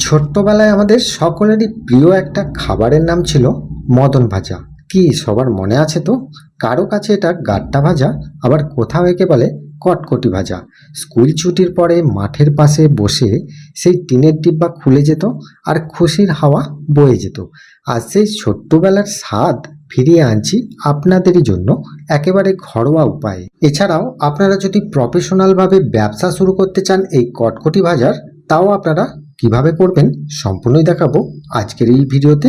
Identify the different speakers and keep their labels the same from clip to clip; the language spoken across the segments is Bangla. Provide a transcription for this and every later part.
Speaker 1: ছোট্টবেলায় আমাদের সকলেরই প্রিয় একটা খাবারের নাম ছিল মদন ভাজা। কি সবার মনে আছে তো? কারও কাছে এটা গাট্টা ভাজা, আবার কোথাও একে বলে কটকটি ভাজা। স্কুল ছুটির পরে মাঠের পাশে বসে সেই টিনের ডিব্বা খুলে যেত আর খুশির হাওয়া বয়ে যেত। আর সেই ছোট্টবেলার স্বাদ ফিরিয়ে আনছি আপনাদেরই জন্য একেবারে ঘরোয়া উপায়ে। এছাড়াও আপনারা যদি প্রফেশনালভাবে ব্যবসা শুরু করতে চান এই কটকটি বাজার, তাও আপনারা কীভাবে করবেন সম্পূর্ণই দেখাবো আজকের এই ভিডিওতে।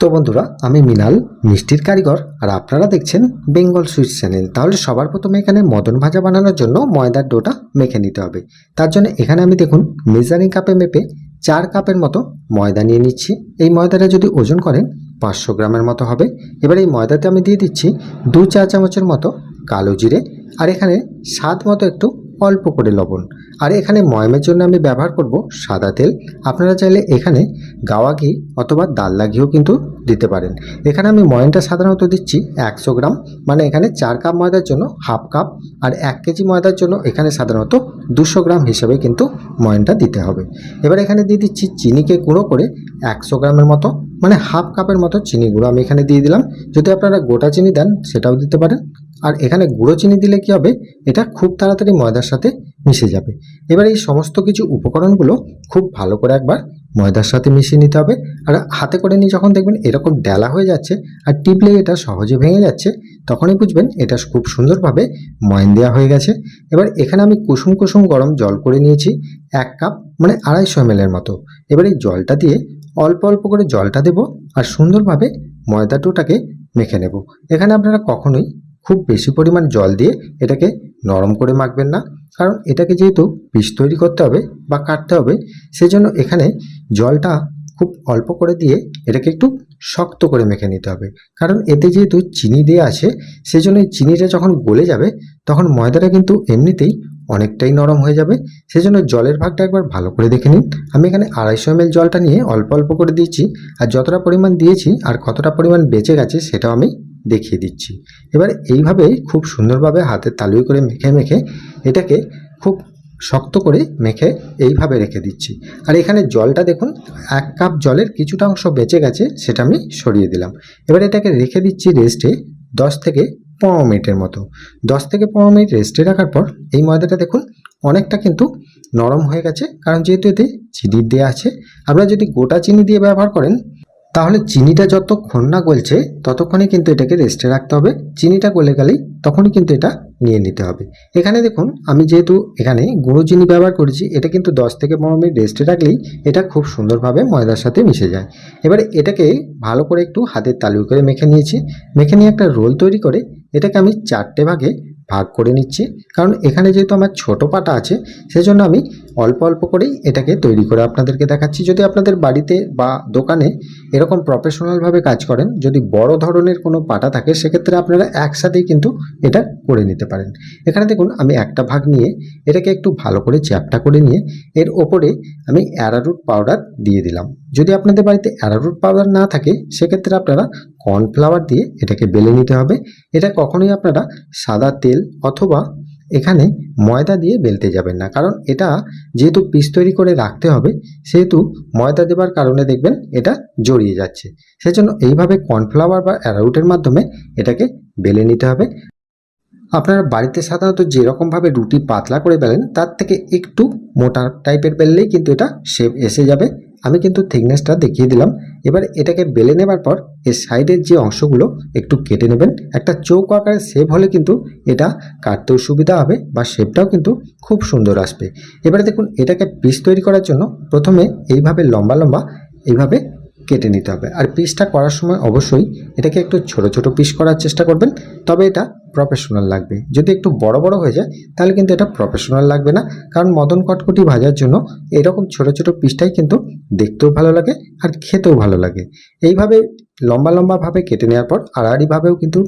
Speaker 1: তো বন্ধুরা, আমি মিনাল, মিষ্টির কারিগর, আর আপনারা দেখছেন বেঙ্গল সুইট চ্যানেল। তাহলে সবার প্রথমে এখানে মদন ভাজা বানানোর জন্য ময়দার ডোটা মেখে নিতে হবে। তার জন্য এখানে আমি দেখুন, মেজারিং কাপে মেপে চার কাপের মতো ময়দা নিয়ে নিচ্ছি। এই ময়দাটা যদি ওজন করেন, পাঁচশো গ্রামের মতো হবে। এবার এই ময়দাতে আমি দিয়ে দিচ্ছি দু চা চামচের মতো কালো জিরে, আর এখানে স্বাদ মতো একটু অল্প করে লবণ। আর এখানে ময়মের জন্য আমি ব্যবহার করব সাদা তেল। আপনারা চাইলে এখানে গাওয়া ঘি অথবা ডাল্লা ঘিও কিন্তু দিতে পারেন। এখানে আমি ময়নটা সাধারণত দিচ্ছি একশো গ্রাম। মানে এখানে চার কাপ ময়দার জন্য হাফ কাপ আর এক কেজি ময়দার জন্য এখানে সাধারণত দুশো গ্রাম হিসেবে কিন্তু ময়নটা দিতে হবে। এবার এখানে দিয়ে দিচ্ছি চিনিকে গুঁড়ো করে একশো গ্রামের মতো মানে হাফ কাপের মতো চিনি গুঁড়ো আমি এখানে দিয়ে দিলাম। যদি আপনারা গোটা চিনি দেন সেটাও দিতে পারেন। আর এখানে গুঁড়ো চিনি দিলে কি হবে? এটা খুব তাড়াতাড়ি ময়দার সাথে মিশে যাবে। এবার এই সমস্ত কিছু উপকরণগুলো খুব ভালো করে একবার ময়দার সাথে মিশিয়ে নিতে হবে। আর হাতে করে নিয়ে যখন দেখবেন এরকম ডেলা হয়ে যাচ্ছে আর টিপলে এটা সহজে ভেঙে যাচ্ছে, তখনই বুঝবেন এটা খুব সুন্দরভাবে ময়ন দেওয়া হয়ে গেছে। এবার এখানে আমি কুসুম কুসুম গরম জল করে নিয়েছি, এক কাপ মানে আড়াইশো এম মতো। এবার এই জলটা দিয়ে অল্প অল্প করে জলটা দেব আর সুন্দরভাবে ময়দা ডোটাকে মেখে নেব। এখানে আপনারা কখনোই খুব বেশি পরিমাণ জল দিয়ে এটাকে নরম করে মাখবেন না। কারণ এটাকে যেহেতু পিস তৈরি করতে হবে বা কাটতে হবে, সেজন্য এখানে জলটা খুব অল্প করে দিয়ে এটাকে একটু শক্ত করে মেখে নিতে হবে। কারণ এতে যেহেতু চিনি দেওয়া আছে, সেজন্য এই চিনিটা যখন গলে যাবে, তখন ময়দাটা কিন্তু এমনিতেই অনেকটাই নরম হয়ে যাবে। সেজন্য জলের ভাগটা একবার ভালো করে দেখে নিন। আমি এখানে আড়াইশো এম জলটা নিয়ে অল্প অল্প করে দিয়েছি। আর যতটা পরিমাণ দিয়েছি আর কতটা পরিমাণ বেঁচে গেছে, সেটাও আমি দেখিয়ে দিচ্ছি। এবার এইভাবে খুব সুন্দরভাবে হাতের তালুই করে মেখে মেখে এটাকে খুব শক্ত করে মেখে এইভাবে রেখে দিচ্ছি। আর এখানে জলটা দেখুন, এক কাপ জলের কিছুটা অংশ বেঁচে গেছে, সেটা আমি সরিয়ে দিলাম। এবার এটাকে রেখে দিচ্ছি রেস্টে দশ থেকে পনেরো মিনিটের মতো। দশ থেকে পনেরো মিনিট রেস্টে রাখার পর এই ময়দাটা দেখুন, অনেকটা কিন্তু নরম হয়ে গেছে। কারণ যেহেতু এতে চিনি দেওয়া আছে, আপনারা যদি গোটা চিনি দিয়ে ব্যবহার করেন তাহলে চিনিটা যতক্ষণ না গলছে, ততক্ষণে কিন্তু এটাকে রেস্টে রাখতে হবে। চিনিটা গলে গেলেই তখনই কিন্তু এটা নিয়ে নিতে হবে। এখানে দেখুন, আমি যেহেতু এখানে গুঁড়ো চিনি ব্যবহার করেছি, এটা কিন্তু দশ থেকে পনেরো মিনিট রেস্টে রাখলেই এটা খুব সুন্দরভাবে ময়দার সাথে মিশে যায়। এবারে এটাকে ভালো করে একটু হাতের তালু করে মেখে নিয়েছি। মেখে নিয়ে একটা রোল তৈরি করে এটাকে আমি চারটে ভাগে ভাগ করে নিচ্ছি। কারণ এখানে যেহেতু আমার ছোট পাটা আছে, সেজন্য আমি অল্প অল্প করেই এটাকে তৈরি করে আপনাদেরকে দেখাচ্ছি। যদি আপনাদের বাড়িতে বা দোকানে এরকম প্রফেশনালভাবে কাজ করেন, যদি বড় ধরনের কোনো পাটা থাকে, সেক্ষেত্রে আপনারা একসাথেই কিন্তু এটা করে নিতে পারেন। এখানে দেখুন, আমি একটা ভাগ নিয়ে এটাকে একটু ভালো করে চ্যাপটা করে নিয়ে এর ওপরে আমি অ্যারারুট পাউডার দিয়ে দিলাম। যদি আপনাদের বাড়িতে অ্যারারুট পাউডার না থাকে, সেক্ষেত্রে আপনারা কর্নফ্লাওয়ার দিয়ে এটাকে বেলে নিতে হবে। এটা কখনোই আপনারা সাদা তেল অথবা এখানে ময়দা দিয়ে বেলতে যাবেন না। কারণ এটা যেহেতু পিস তৈরি করে রাখতে হবে, সেহেতু ময়দা দেবার কারণে দেখবেন এটা জড়িয়ে যাচ্ছে। সেজন্য এইভাবে কর্নফ্লাওয়ার বা অ্যারারুটের মাধ্যমে এটাকে বেলে নিতে হবে। আপনারা বাড়িতে সাধারণত যেরকমভাবে রুটি পাতলা করে বেলেন, তার থেকে একটু মোটা টাইপের বেললেই কিন্তু এটা শেপ এসে যাবে। আমি কিন্তু থিকনেসটা দেখিয়ে দিলাম। এবার এটাকে বেলে নেবার পর এর সাইডের যে অংশগুলো একটু কেটে নেবেন। একটা চৌক আকারের শেপ হলে কিন্তু এটা কাটতেও সুবিধা হবে বা শেপটাও কিন্তু খুব সুন্দর আসবে। এবারে দেখুন, এটাকে পিস তৈরি করার জন্য প্রথমে এইভাবে লম্বা লম্বা এইভাবে কেটে নিতে হবে। আর পিসটা করার সময় অবশ্যই এটাকে একটু ছোট ছোট পিস করার চেষ্টা করবেন। তবে এটা প্রফেশনাল লাগবে। যদি একটু বড় বড় হয়ে যায়, তাহলে কিন্তু এটা প্রফেশনাল লাগবে না। কারণ মদন কটকটি ভাজার জন্য এরকম ছোট ছোট পিসটাই কিন্তু দেখতেও ভালো লাগে আর খেতেও ভালো লাগে। এইভাবে লম্বা লম্বাভাবে কেটে নেওয়ার পর আড়াআড়িভাবেও কিন্তু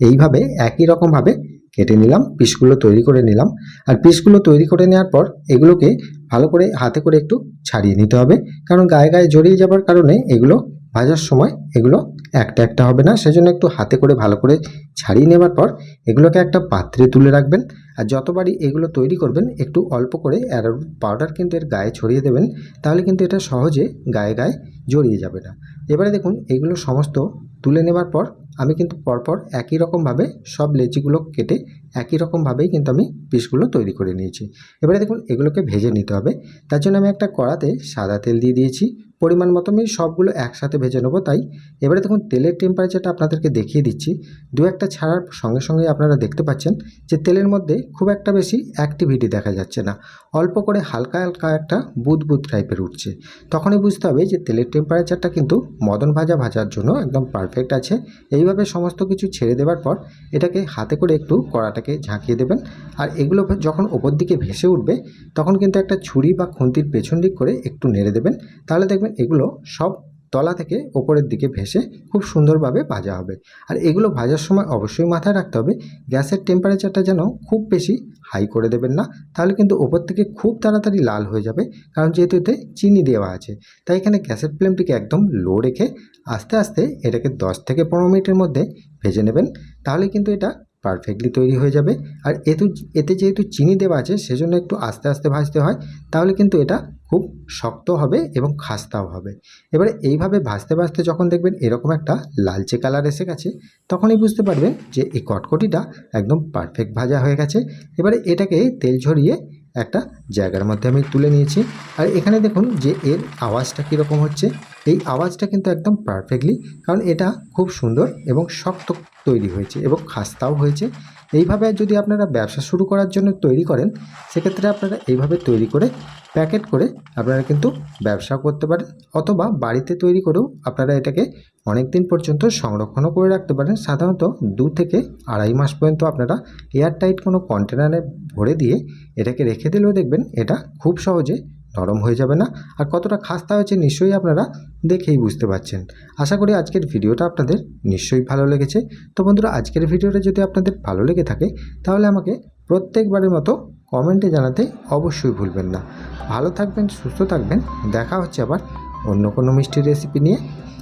Speaker 1: এইভাবে একই রকমভাবে কেটে নিলাম পিসগুলো তৈরি করে নিলাম। আর পিসগুলো তৈরি করে নেওয়ার পর এগুলোকে ভালো করে হাতে করে একটু ছাড়িয়ে নিতে হবে। কারণ গায়ে গায়ে জড়িয়ে যাবার কারণে এগুলো ভাজার সময় এগুলো একটা একটা হবে না। সেজন্য একটু হাতে করে ভালো করে ছাড়িয়ে নেবার পর এগুলোকে একটা পাত্রে তুলে রাখবেন। আর যতবারই এগুলো তৈরি করবেন, একটু অল্প করে অ্যারোরুট পাউডার কিন্তু এর গায়ে ছড়িয়ে দেবেন, তাহলে কিন্তু এটা সহজে গায়ে গায়ে জড়িয়ে যাবে না। এবারে দেখুন, এগুলো সমস্ত তুলে নেবার পর আমি কিন্তু পরপর একই রকমভাবে সব লেচিগুলো কেটে একই রকমভাবেই কিন্তু আমি পিসগুলো তৈরি করে নিয়েছি। এবারে দেখুন এগুলোকে ভেজে নিতে হবে। তার জন্য আমি একটা কড়াতে সাদা তেল দিয়ে দিয়েছি পরিমাণ মতো আমি সবগুলো একসাথে ভেজে নেব। তাই এবারে দেখুন, তেলের টেম্পারেচারটা আপনাদেরকে দেখিয়ে দিচ্ছি। দু একটা ছাড়ার সঙ্গে সঙ্গে আপনারা দেখতে পাচ্ছেন যে তেলের মধ্যে খুব একটা বেশি অ্যাক্টিভিটি দেখা যাচ্ছে না। অল্প করে হালকা হালকা একটা বুদ বুদ টাইপের উঠছে। তখনই বুঝতে হবে যে তেলের টেম্পারেচারটা কিন্তু মদন ভাজা ভাজার জন্য একদম পারফেক্ট আছে। এইভাবে সমস্ত কিছু ছেড়ে দেওয়ার পর এটাকে হাতে করে একটু কড়াটাকে ঝাঁকিয়ে দেবেন। আর এগুলো যখন ওপর দিকে ভেসে উঠবে, তখন কিন্তু একটা ছুরি বা খুন্তির পেছন দিক করে একটু নেড়ে দেবেন। তাহলে দেখবেন এগুলো সব তলা থেকে ওপরের দিকে ভেসে খুব সুন্দরভাবে ভাজা হবে। আর এগুলো ভাজার সময় অবশ্যই মাথায় রাখতে হবে, গ্যাসের টেম্পারেচারটা যেন খুব বেশি হাই করে দেবেন না, তাহলে কিন্তু ওপর থেকে খুব তাড়াতাড়ি লাল হয়ে যাবে, কারণ যেহেতু এতে চিনি দেওয়া আছে। তাই এখানে গ্যাসের ফ্লেমটিকে একদম লো রেখে আস্তে আস্তে এটাকে দশ থেকে পনেরো মিনিটের মধ্যে ভেজে নেবেন, তাহলে কিন্তু এটা পারফেক্টলি তৈরি হয়ে যাবে। আর এতে এতে যেহেতু চিনি দেওয়া আছে, সেজন্য একটু আস্তে আস্তে ভাজতে হয়, তাহলে কিন্তু এটা খুব শক্ত হবে এবং খাস্তাও হবে। এবারে এইভাবে ভাজতে ভাজতে যখন দেখবেন এরকম একটা লালচে কালার এসে গেছে, তখনই বুঝতে পারবেন যে এই কটকটিটা একদম পারফেক্ট ভাজা হয়ে গেছে। এবারে এটাকে তেল ঝরিয়ে একটা জায়গার মধ্যে আমি তুলে নিয়েছি। আর এখানে দেখুন যে এর আওয়াজটা কীরকম হচ্ছে। এই আওয়াজটা কিন্তু একদম পারফেক্টলি কারণ এটা খুব সুন্দর এবং শক্ত তৈরি হয়েছে এবং খাস্তাও হয়েছে। এইভাবে যদি আপনারা ব্যবসা শুরু করার জন্য তৈরি করেন, সেক্ষেত্রে আপনারা এইভাবে তৈরি করে, প্যাকেট করে আপনারা কিন্তু ব্যবসা করতে পারেন অথবা বাড়িতে তৈরি করেও আপনারা এটাকে অনেক দিন পর্যন্ত সংরক্ষণও করে রাখতে পারেন। সাধারণত দু থেকে আড়াই মাস পর্যন্ত আপনারা এয়ারটাইট কোনো কন্টেনারে ভরে দিয়ে এটাকে রেখে দিলেও দেখবেন এটা খুব সহজে নরম হয়ে যাবে না আর কতটা খাস্তা হয়েছে নিশ্চয়ই আপনারা দেখেই বুঝতে পারছেন। আশা করি আজকের ভিডিওটা আপনাদের নিশ্চয়ই ভালো লেগেছে। তো বন্ধুরা, আজকের ভিডিওটা যদি আপনাদের ভালো লেগে থাকে, তাহলে আমাকে প্রত্যেকবারের মতো কমেন্টে জানাতে অবশ্যই ভুলবেন না। ভালো থাকবেন, সুস্থ থাকবেন। দেখা হচ্ছে আবার অন্য কোনো মিষ্টির রেসিপি নিয়ে।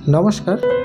Speaker 1: নমস্কার।